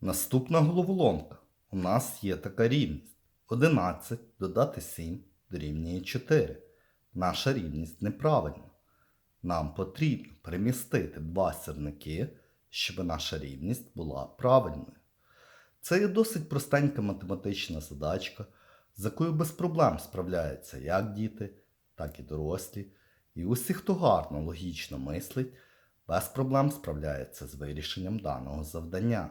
Наступна головоломка. У нас є така рівність. 11 додати 7 дорівнює 4. Наша рівність неправильна. Нам потрібно перемістити два сірники, щоб наша рівність була правильною. Це є досить простенька математична задачка, з якою без проблем справляються як діти, так і дорослі. І усі, хто гарно логічно мислить, без проблем справляється з вирішенням даного завдання.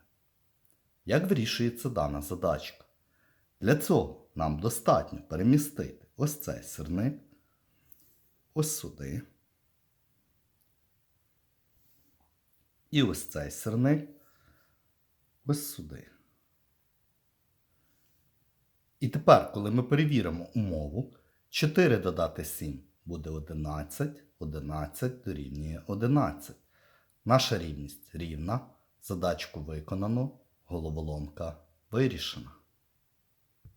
Як вирішується дана задачка? Для цього нам достатньо перемістити ось цей сирник ось сюди. І ось цей сирник ось сюди. І тепер, коли ми перевіримо умову, 4 додати 7 буде 11, 11 дорівнює 11. Наша рівність рівна, задачку виконано, головоломка вирішена.